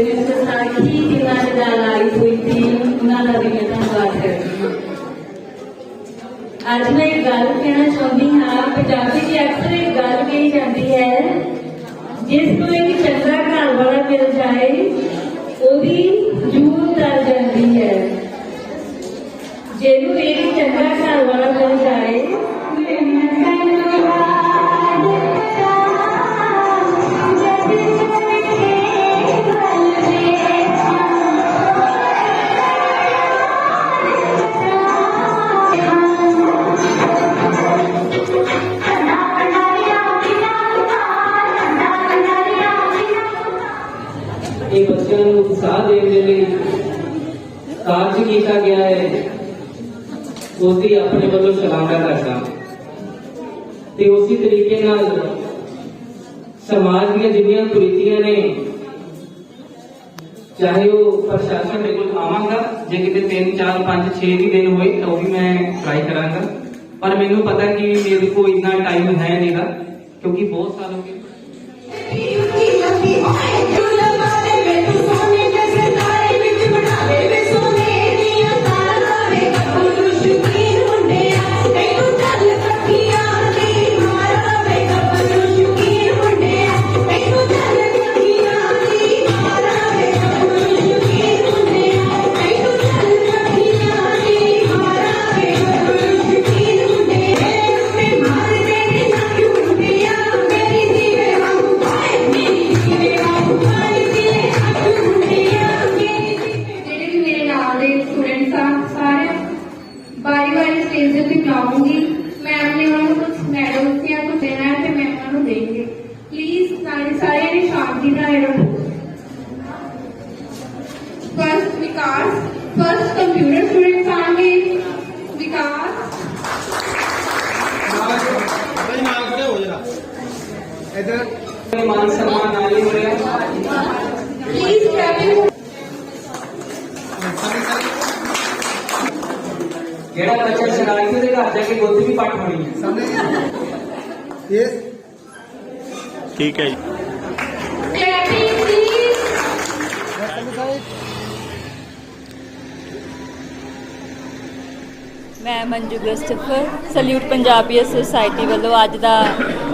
ਤੇ ਵਿੱਚ ਸਾਖੀ ਜਿਨ੍ਹਾਂ ਦੇ ਨਾਲ ਆਈ ਹੋਈ ਸੀ ਉਹਨਾਂ ਦਾ ਵੀ ਮੈਂ ਧੰਨਵਾਦ ਕਰਦੀ ਹਾਂ ਅੱਜ ਮੈਂ ਇੱਕ ਗੱਲ ਕਹਿਣਾ ਚਾਹੁੰਦੀ ਹਾਂ, ਪੰਜਾਬੀ ਕਾਰਜ ਕੀਤਾ ਗਿਆ ਹੈ ਉਸ ਦੀ ਆਪਣੇ ਵੱਲੋਂ ਸ਼ਲਾਘਾ ਕਰਦਾ ਤੇ ਉਸੇ ਤਰੀਕੇ ਨਾਲ ਸਮਾਜ ਦੀਆਂ ਜਿੰਨੀਆਂ ਕੁਰੀਤੀਆਂ ਨੇ ਚਾਹੇ ਉਹ ਪ੍ਰਸ਼ਾਸਨ ਦੇ ਕੋਲ ਆਵਾਂਗਾ ਜੇ ਕਿਤੇ 3 4 5 6 ਵੀ ਦਿਨ ਹੋਏ ਤਾਂ ਉਹ ਵੀ ਮੈਂ ਟਰਾਈ ਕਰਾਂਗਾ ਪਰ ਮੈਨੂੰ ਪਤਾ ਕਿ ਮੇਰੇ ਕੋਲ ਇੰਨਾ ਟਾਈਮ ਹੈ ਨਹੀਂਗਾ ਕਿਉਂਕਿ ਬਹੁਤ ਸਾਲ ਹੋ ਗਏ ਬਾਰੀ ਬਾਰੀ ਸਟੇਜ ਦੇ ਉੱਤੇ ਬੁਲਾਉਂਗੀ ਮੈਮ ਨੇ ਉਹਨਾਂ ਨੂੰ ਕੁਝ ਮੈਡਲ ਜਾਂ ਕੁਝ ਦੇਣਾ ਹੈ ਤੇ ਮੈਂ ਉਹਨਾਂ ਨੂੰ ਦੇਂਗੇ ਪਲੀਜ਼ ਸਾਰੇ ਸਾਰੇ ਨੇ ਸ਼ਾਂਤੀ ਨਾਲ ਰਹੋ ਫਸਟ ਵਿਕਾਸ ਫਸਟ ਕੰਪਿਊਟਰ ਸਟੂਡੈਂਟਸ ਆਣਗੇ ਵਿਕਾਸ ਬਈ ਨਾਲ ਖੜੇ ਹੋ ਜਿਹੜਾ ਬੱਚਾ ਸ਼ਰਾਰਤੀ ਉਹਦੇ ਘਰ ਜਾ ਕੇ ਬੁੱਧ ਵੀ ਪੱਟ ਹੋਣੀ ਹੈ। ਸਾਹਮਣੇ ਯੈਸ ਠੀਕ ਹੈ ਜੀ। ਕਲੈਪਿੰਗ ਮੈਂ ਮੰਜੂ ਗਸਟਫਰ ਸਲੂਟ ਪੰਜਾਬੀਅਤ ਸੁਸਾਇਟੀ ਵੱਲੋਂ ਅੱਜ ਦਾ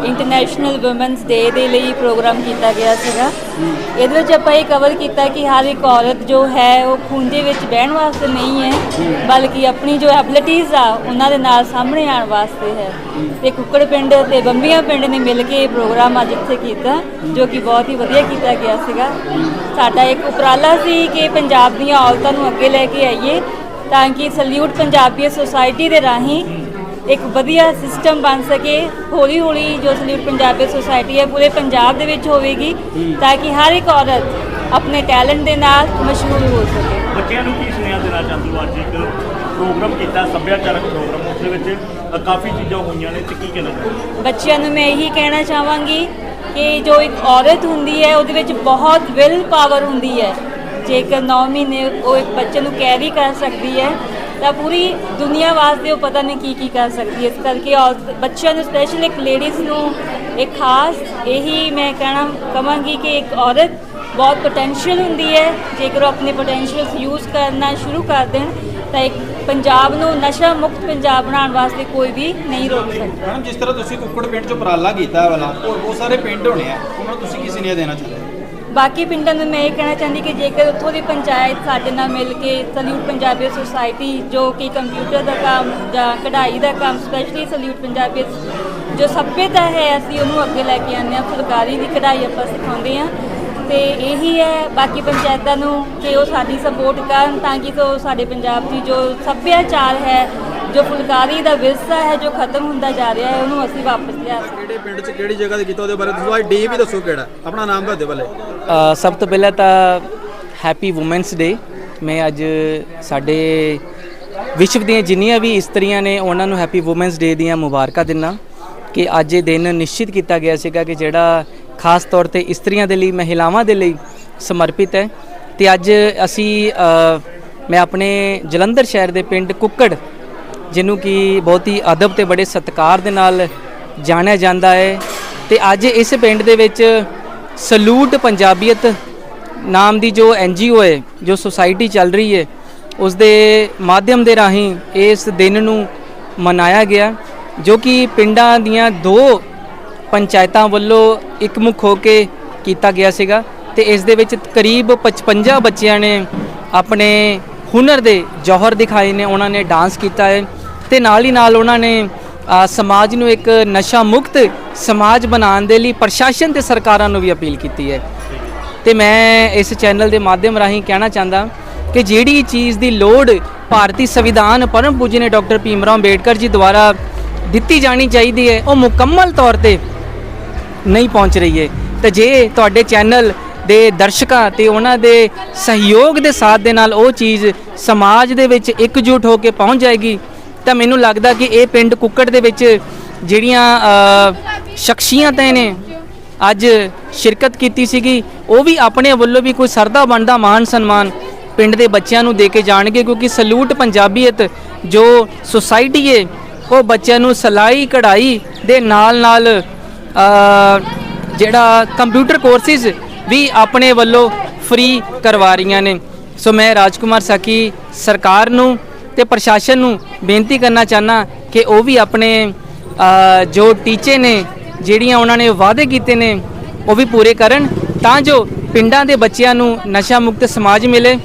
ਇੰਟਰਨੈਸ਼ਨਲ ਔਮਨਸ ਡੇ ਦੇ ਲਈ ਪ੍ਰੋਗਰਾਮ ਕੀਤਾ ਗਿਆ ਸੀਗਾ। ਇਹਦੇ ਵਿੱਚ ਆਪਾਂ ਇਹ ਕਵਰ ਕੀਤਾ ਕਿ ਹਰ ਇੱਕ ਔਰਤ ਜੋ ਹੈ, ਉਹ ਖੂੰਜੇ ਵਿੱਚ ਬਹਿਣ ਵਾਸਤੇ ਨਹੀਂ ਹੈ, ਬਲਕਿ ਆਪਣੀ ਜੋ ਐਬਿਲਿਟੀਜ਼ ਆ, ਉਹਨਾਂ ਦੇ ਨਾਲ ਸਾਹਮਣੇ ਆਉਣ ਵਾਸਤੇ ਹੈ। ਤੇ ਕੁੱਕੜ ਪਿੰਡ ਤੇ ਬੰਬੀਆਂ ਪਿੰਡ ਨੇ ਮਿਲ ਕੇ ਇਹ ਪ੍ਰੋਗਰਾਮ ਅੱਜ ਇੱਥੇ ਕੀਤਾ, ਜੋ ਕਿ ਬਹੁਤ ਹੀ ਵਧੀਆ ਕੀਤਾ ਗਿਆ ਸੀਗਾ। ਸਾਡਾ ਇੱਕ ਉਪਰਾਲਾ ਸੀ ਕਿ ਪੰਜਾਬ ਦੀਆਂ ਔਰਤਾਂ ਨੂੰ ਅੱਗੇ ਲੈ ਕੇ ਆਈਏ, ਤਾਂ ਕਿ ਸਲੂਟ ਪੰਜਾਬੀ ਸੁਸਾਇਟੀ ਦੇ ਰਾਹੀਂ ਇੱਕ ਵਧੀਆ ਸਿਸਟਮ ਬਣ ਸਕੇ। ਹੌਲੀ ਹੌਲੀ ਜੋ ਸਲੂਟ ਪੰਜਾਬੀ ਸੁਸਾਇਟੀ ਹੈ ਪੂਰੇ ਪੰਜਾਬ ਦੇ ਵਿੱਚ ਹੋਵੇਗੀ ਤਾਂ ਕਿ ਹਰ ਇੱਕ ਔਰਤ ਆਪਣੇ ਟੈਲੈਂਟ ਦੇ ਨਾਲ ਮਸ਼ਹੂਰ ਹੋ ਸਕੇ। ਬੱਚਿਆਂ ਨੂੰ ਕੀ ਸੁਨੇਹਾ ਦੇਣਾ ਚਾਹੁੰਦੇ ਹੋ? ਅੱਜ ਇੱਕ ਪ੍ਰੋਗਰਾਮ ਕੀਤਾ ਸੱਭਿਆਚਾਰਕ ਪ੍ਰੋਗਰਾਮ ਉਸ ਦੇ ਵਿੱਚ ਕਾਫੀ ਚੀਜ਼ਾਂ ਹੋਈਆਂ ਨੇ ਤੇ ਕੀ ਕਹਿਣਾ ਚਾਹੁੰਦੇ? ਬੱਚਿਆਂ ਨੂੰ ਮੈਂ ਇਹੀ ਕਹਿਣਾ ਚਾਹਾਂਗੀ ਕਿ ਜੋ ਇੱਕ ਔਰਤ ਹੁੰਦੀ ਹੈ ਉਹਦੇ ਵਿੱਚ ਬਹੁਤ ਵਿਲ ਪਾਵਰ ਹੁੰਦੀ ਹੈ। ਜੇਕਰ 9 ਮਹੀਨੇ ਉਹ ਇੱਕ ਬੱਚੇ ਨੂੰ ਕੈਰੀ ਕਰ ਸਕਦੀ ਹੈ ਤਾਂ ਪੂਰੀ ਦੁਨੀਆ ਵਾਸਤੇ ਉਹ ਪਤਾ ਨਹੀਂ ਕੀ ਕੀ ਕਰ ਸਕਦੀ ਹੈ। ਇਸ ਕਰਕੇ ਔਰਤ ਬੱਚਿਆਂ ਨੂੰ ਸਪੈਸ਼ਲ ਇੱਕ ਲੇਡੀਜ਼ ਨੂੰ ਇੱਕ ਖਾਸ ਇਹੀ ਮੈਂ ਕਹਿਣਾ ਕਹਾਂਗੀ ਕਿ ਇੱਕ ਔਰਤ ਬਹੁਤ ਪੋਟੈਂਸ਼ੀਅਲ ਹੁੰਦੀ ਹੈ। ਜੇਕਰ ਉਹ ਆਪਣੇ ਪੋਟੈਂਸ਼ੀਅਲਸ ਯੂਜ਼ ਕਰਨਾ ਸ਼ੁਰੂ ਕਰ ਦੇਣ, ਤਾਂ ਇੱਕ ਪੰਜਾਬ ਨੂੰ ਨਸ਼ਾ ਮੁਕਤ ਪੰਜਾਬ ਬਣਾਉਣ ਵਾਸਤੇ ਕੋਈ ਵੀ ਨਹੀਂ ਰੋਕ ਸਕਦਾ। ਮੈਡਮ, ਜਿਸ ਤਰ੍ਹਾਂ ਤੁਸੀਂ ਕੁੱਕੜ ਪਿੰਡ ਚ ਉਪਰਾਲਾ ਕੀਤਾ ਹੈ ਵਾਲਾ, ਹੋਰ ਬਹੁਤ ਸਾਰੇ ਪਿੰਡ ਹੋਣੇ ਆ, ਉਹਨਾਂ ਤੁਸੀਂ ਕੀ ਸੁਨੇਹਾ ਦੇਣਾ ਚਾਹੁੰਦੇ ਹੋ? ਬਾਕੀ ਪਿੰਡਾਂ ਨੂੰ ਮੈਂ ਇਹ ਕਹਿਣਾ ਚਾਹੁੰਦੀ ਕਿ ਜੇਕਰ ਉੱਥੋਂ ਦੀ ਪੰਚਾਇਤ ਸਾਡੇ ਨਾਲ ਮਿਲ ਕੇ ਸਲੂਟ ਪੰਜਾਬੀ ਸੁਸਾਇਟੀ ਜੋ ਕਿ ਕੰਪਿਊਟਰ ਦਾ ਕੰਮ ਜਾਂ ਕਢਾਈ ਦਾ ਕੰਮ ਸਪੈਸ਼ਲੀ ਸਲੂਟ ਪੰਜਾਬੀ ਜੋ ਸੱਭਿਅਤਾ ਹੈ, ਅਸੀਂ ਉਹਨੂੰ ਅੱਗੇ ਲੈ ਕੇ ਆਉਂਦੇ ਹਾਂ। ਫੁਲਕਾਰੀ ਦੀ ਕਢਾਈ ਆਪਾਂ ਸਿਖਾਉਂਦੇ ਹਾਂ। ਤੇ ਇਹੀ ਹੈ, ਬਾਕੀ ਪੰਚਾਇਤਾਂ ਨੂੰ ਕਿ ਉਹ ਸਾਡੀ ਸਪੋਰਟ ਕਰਨ ਤਾਂ ਕਿ ਜੋ ਸਾਡੇ ਪੰਜਾਬ ਦੀ ਜੋ ਸੱਭਿਆਚਾਰ ਹੈ ਜੋ ਫੁਲਕਾਰੀ ਦਾ ਵਿਰਸਾ ਹੈ ਜੋ ਖਤਮ ਹੁੰਦਾ ਜਾ ਰਿਹਾ ਹੈ ਉਹਨੂੰ ਅਸੀਂ ਵਾਪਸ ਲਿਆ ਕਿਹੜੇ ਪਿੰਡ 'ਚ ਕਿਹੜੀ ਜਗ੍ਹਾ ਤੇ ਕੀਤਾ ਉਹਦੇ ਬਾਰੇ? ਤੁਸੀਂ ਡੇ ਵੀ ਦੱਸੋ ਕਿਹੜਾ। ਆਪਣਾ ਨਾਮ ਦੱਸ ਦਿਓ ਅ, ਸਭ ਤੋਂ ਪਹਿਲਾਂ ਤਾਂ ਹੈਪੀ ਔਮਨਸ ਡੇ ਮੈਂ ਅੱਜ ਸਾਡੇ ਵਿਸ਼ਵ ਦੀਆਂ ਜਿੰਨੀਆਂ ਵੀ ਇਸਤਰੀਆਂ ਨੇ ਉਹਨਾਂ ਨੂੰ ਹੈਪੀ ਔਮਨਸ ਡੇ ਦੀਆਂ ਮੁਬਾਰਕਾਂ ਦਿੰਨਾ ਕਿ ਅੱਜ ਇਹ ਦਿਨ ਨਿਸ਼ਚਿਤ ਕੀਤਾ ਗਿਆ ਸੀਗਾ ਕਿ ਜਿਹੜਾ ਖਾਸ ਤੌਰ ਤੇ ਇਸਤਰੀਆਂ ਦੇ ਲਈ ਮਹਿਲਾਵਾਂ ਦੇ ਲਈ ਸਮਰਪਿਤ ਹੈ। ਤੇ ਅੱਜ ਅਸੀਂ ਮੈਂ ਆਪਣੇ ਜਲੰਧਰ ਸ਼ਹਿਰ ਦੇ ਪਿੰਡ ਕੁੱਕੜ ਜਿਹਨੂੰ ਕਿ ਬਹੁਤ ਹੀ ਅਦਬ ਤੇ ਬੜੇ ਸਤਿਕਾਰ ਦੇ ਨਾਲ ਜਾਣਿਆ ਜਾਂਦਾ ਹੈ। ਤੇ ਅੱਜ ਇਸ ਪਿੰਡ ਦੇ ਵਿੱਚ ਸਲੂਟ ਪੰਜਾਬੀਅਤ ਨਾਮ ਦੀ ਜੋ ਐਨਜੀਓ ਹੈ, ਜੋ ਸੁਸਾਇਟੀ ਚੱਲ ਰਹੀ ਹੈ ਉਸ ਦੇ ਮਾਧਿਅਮ ਦੇ ਰਾਹੀਂ ਇਸ ਦਿਨ ਨੂੰ ਮਨਾਇਆ ਗਿਆ, ਜੋ ਕਿ ਪਿੰਡਾਂ ਦੀਆਂ ਦੋ ਪੰਚਾਇਤਾਂ ਵੱਲੋਂ ਇਕਮੁਖ ਹੋ ਕੇ ਕੀਤਾ ਗਿਆ ਸੀਗਾ। ਤੇ ਇਸ ਦੇ ਵਿੱਚ ਕਰੀਬ 55 ਬੱਚਿਆਂ ਨੇ ਆਪਣੇ ਹੁਨਰ ਦੇ ਜੌਹਰ ਦਿਖਾਏ ਨੇ, ਉਹਨਾਂ ਨੇ ਡਾਂਸ ਕੀਤਾ ਹੈ ਤੇ ਨਾਲ ਹੀ ਨਾਲ ਉਹਨਾਂ ਨੇ ਸਮਾਜ ਨੂੰ ਇੱਕ ਨਸ਼ਾ ਮੁਕਤ ਸਮਾਜ ਬਣਾਉਣ ਦੇ ਲਈ ਪ੍ਰਸ਼ਾਸਨ ਤੇ ਸਰਕਾਰਾਂ ਨੂੰ ਵੀ ਅਪੀਲ ਕੀਤੀ ਹੈ। ਤੇ ਮੈਂ ਇਸ ਚੈਨਲ ਦੇ ਮਾਧਿਅਮ ਰਾਹੀਂ ਕਹਿਣਾ ਚਾਹੁੰਦਾ ਕਿ ਜਿਹੜੀ ਚੀਜ਼ ਦੀ ਲੋੜ ਭਾਰਤੀ ਸੰਵਿਧਾਨ ਪਰਮ ਪੂਜਨੀਏ ਨੇ ਡਾਕਟਰ ਭੀਮ ਰਾਓ ਅੰਬੇਡਕਰ ਜੀ ਦੁਆਰਾ ਦਿੱਤੀ ਜਾਣੀ ਚਾਹੀਦੀ ਹੈ, ਉਹ ਮੁਕੰਮਲ ਤੌਰ ਤੇ ਨਹੀਂ ਪਹੁੰਚ ਰਹੀ ਹੈ। ਤੇ ਜੇ ਤੁਹਾਡੇ ਚੈਨਲ ਦੇ ਦਰਸ਼ਕਾਂ ਤੇ ਉਹਨਾਂ ਦੇ ਸਹਿਯੋਗ ਦੇ ਸਾਥ ਦੇ ਨਾਲ ਉਹ ਚੀਜ਼ ਸਮਾਜ ਦੇ ਵਿੱਚ ਇਕਜੁੱਟ ਹੋ ਕੇ ਪਹੁੰਚ ਜਾਏਗੀ, ਤਾਂ ਮੈਨੂੰ ਲੱਗਦਾ ਕਿ ਇਹ ਪਿੰਡ ਕੁੱਕੜ ਦੇ ਵਿੱਚ ਜਿਹੜੀਆਂ ਸ਼ਖਸੀਅਤਾਂ ਨੇ ਅੱਜ ਸ਼ਿਰਕਤ ਕੀਤੀ ਸੀਗੀ, ਉਹ ਵੀ ਆਪਣੇ ਵੱਲੋਂ ਵੀ ਕੋਈ ਸਰਦਾ ਬਣਦਾ ਮਾਨ ਸਨਮਾਨ ਪਿੰਡ ਦੇ ਬੱਚਿਆਂ ਨੂੰ ਦੇ ਕੇ ਜਾਣਗੇ, ਕਿਉਂਕਿ ਸਲੂਟ ਪੰਜਾਬੀਅਤ ਜੋ ਸੁਸਾਇਟੀ ਹੈ ਉਹ ਬੱਚਿਆਂ ਨੂੰ ਸਲਾਈ ਕਢਾਈ ਦੇ ਨਾਲ ਨਾਲ ਜਿਹੜਾ ਕੰਪਿਊਟਰ ਕੋਰਸਿਸ ਵੀ ਆਪਣੇ ਵੱਲੋਂ ਫ੍ਰੀ ਕਰਵਾ ਰਹੀਆਂ ਨੇ। ਸੋ ਮੈਂ ਰਾਜਕੁਮਾਰ ਸਾਕੀ ਸਰਕਾਰ ਨੂੰ ਤੇ ਪ੍ਰਸ਼ਾਸਨ ਨੂੰ ਬੇਨਤੀ ਕਰਨਾ ਚਾਹਨਾ ਕਿ ਉਹ ਵੀ ਆਪਣੇ ਜੋ ਟੀਚੇ ਨੇ, ਜਿਹੜੀਆਂ ਉਹਨਾਂ ਨੇ ਵਾਅਦੇ ਕੀਤੇ ਨੇ, ਉਹ ਵੀ ਪੂਰੇ ਕਰਨ ਤਾਂ ਜੋ ਪਿੰਡਾਂ ਦੇ ਬੱਚਿਆਂ ਨੂੰ ਨਸ਼ਾ ਮੁਕਤ ਸਮਾਜ ਮਿਲੇ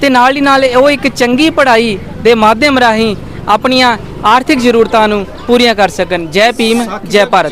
ਤੇ ਨਾਲ ਹੀ ਨਾਲ ਉਹ ਇੱਕ ਚੰਗੀ ਪੜ੍ਹਾਈ ਦੇ ਮਾਧਿਅਮ ਰਾਹੀਂ ਆਪਣੀਆਂ ਆਰਥਿਕ ਜ਼ਰੂਰਤਾਂ ਨੂੰ ਪੂਰੀਆਂ ਕਰ ਸਕਣ। ਜੈ ਭੀਮ, ਜੈ ਭਾਰਤ।